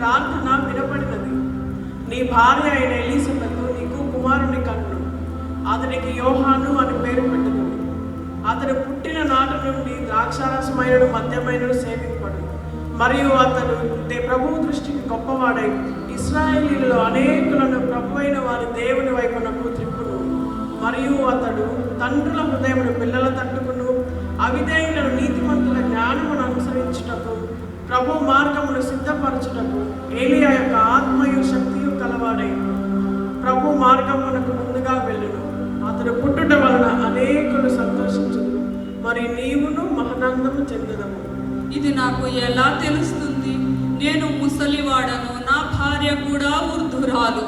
ప్రార్థన వినపడినది. నీ భార్య అయిన ఎలీసులకు నీకు కుమారుని కన్ను. అతనికి యోహాను అని పేరు పెట్టినది అతను పుట్టిన నాటి నుండి ద్రాక్షారసమైన మద్యమైనడు సేవింపడు. మరియు అతడు ప్రభు దృష్టికి గొప్పవాడై ఇస్రాయేలీలో అనేకులను ప్రభు అయిన వారి దేవుని వైపునకు త్రిప్పును మరియు అతడు తండ్రుల హృదయమును పిల్లల తట్టుకును. అవిధేయులను నీతిమంతుల జ్ఞానమును అనుసరించుటకు ప్రభు మార్గమును సిద్ధపరచుటకు ఏలియా యొక్క ఆత్మయు శక్తియు కలవాడై. ప్రభు మార్గమునకు ముందుగా వెళ్ళును. అతడు పుట్టుట వలన అనేకులు సంతోషించుదు మరి నీవును మహనందము చెందుదము. ఇది నాకు ఎలా తెలుస్తుంది? నేను ముసలివాడను నా భార్య కూడా వృద్ధురాలు.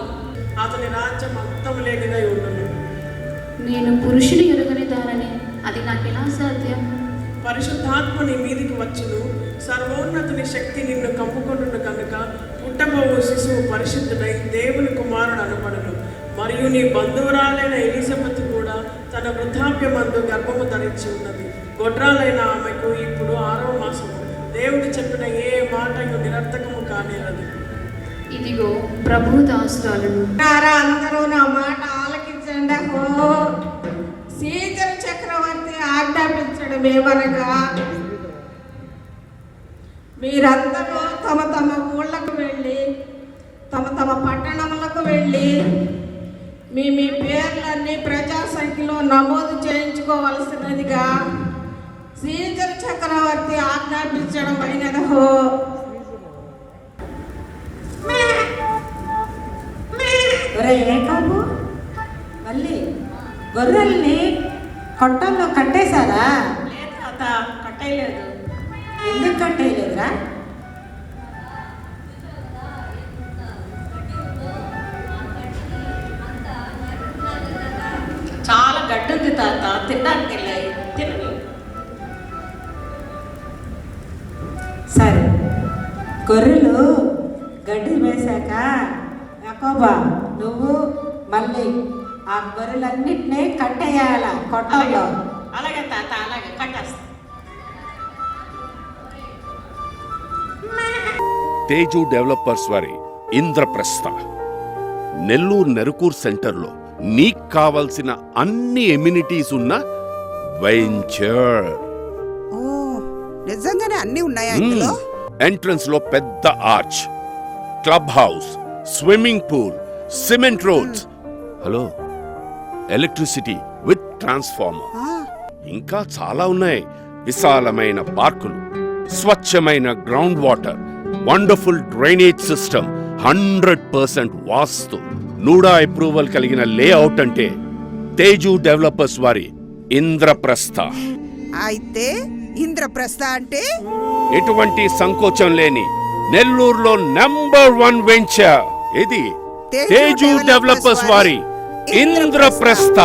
అతని రాజ్యం అంతం లేనిదై ఉండును. నేను పురుషుని ఎరుగని దానని అది నాకెలా సాధ్యం? పరిశుద్ధాత్మ నీ మీదికి వచ్చును. సర్వోన్నతుని శక్తి నిన్ను కమ్ముకొనును కనుక పుట్టబోవు శిశువు పరిశుద్ధుడై దేవుని కుమారుడు అనబడును. మరియు నీ బంధువురాలైన ఎలిజబెత్ కూడా తన వృద్ధాప్యమందు గర్భము ధరించి ఉన్నది. గొడ్రాలైన ఆమెకు ఇప్పుడు ఆరవ మాసము. దేవుడు చెప్పిన ఏ మాటయు నిరర్థకము కానేరదు. ఇదిగో ప్రభు దాసురాలను. నారా అందరూ నా మాట ఆలకించండి ఓ సీజన్ చక్రవర్తి ఆజ్ఞాపించడం ఏమనగా మీరందరూ తమ తమ ఊళ్ళకు వెళ్ళి తమ తమ పట్టణములకు వెళ్ళి మీ మీ పేర్లన్నీ ప్రజా సంఖ్యలో నమోదు చేయించుకోవలసినదిగా సీజన్ చక్రవర్తి ఆజ్ఞాపించడం అయినదో ఒరే మళ్ళీ గొర్రెల్ని కొట్టంలో కట్టేశారా? లేదు తాత కట్టేయలేదు. ఎందుకు కట్టేయలేదురా చాలా గడ్డి ఉంది తాత తినడానికి వెళ్ళాయి. తినని సరే గొర్రెలు గడ్డి వేశాక యాకోబా నువ్వు మళ్ళీ ఆ గొర్రెలన్నింటినీ కట్టేయాల? కొట్టాలో అలాగే తాత అలాగే కట్టేస్తా. తేజు డెవలపర్స్ వారి ఇంద్రప్రస్థ. నెల్లూరు నెరుకూర్ సెంటర్లో నీకు కావలసిన అన్ని ఎమ్యూనిటీస్ ఉన్న వెంచర్. ఓ నిజంగానే అన్నీ ఉన్నాయా ఇందులో? ఎంట్రన్స్లో పెద్ద arch. Club house swimming pool cement roads. Hello electricity with transformer. ఇంకా చాలా ఉన్నాయి. విశాలమైన పార్కులు స్వచ్ఛమైన ground water wonderful drainage system hundred percent vastu NUDA approval కలిగిన లేఅవుట్ అంటే తేజు డెవలపర్స్ వారి ఇంద్రప్రస్థ. అయితే ఇంద్రప్రస్థ అంటే? ఎటువంటి సంకోచం లేని నెల్లూరులో నంబర్ వన్ వెంచర్. ఇది తేజు డెవలపర్స్ వారి ఇంద్రప్రస్థ.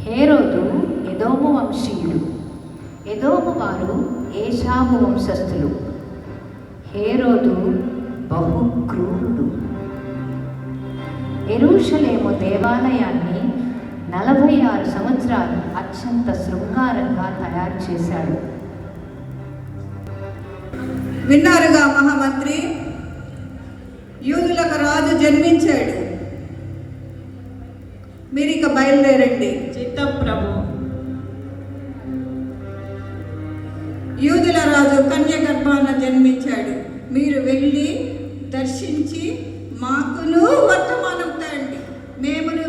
హేరోదు ఎదోము వంశీయుడు ఎదోము వారు ఏషాము వంశస్థులు. హేరోదు బహు క్రూరుడు ఎరుషలేము దేవాలయాన్ని నలభై ఆరు సంవత్సరాలు అత్యంత శృంగారంగా తయారు చేశాడు. విన్నారుగా మహామంత్రి? యూదులకు రాజు జన్మించాడు. మీరు ఇక బయలుదేరండి. చిత్తం ప్రభు. యూదుల రాజు కన్యగర్భాన జన్మించాడు. మీరు వెళ్ళి దర్శించి మాకును వర్తమానం తండి. మేమును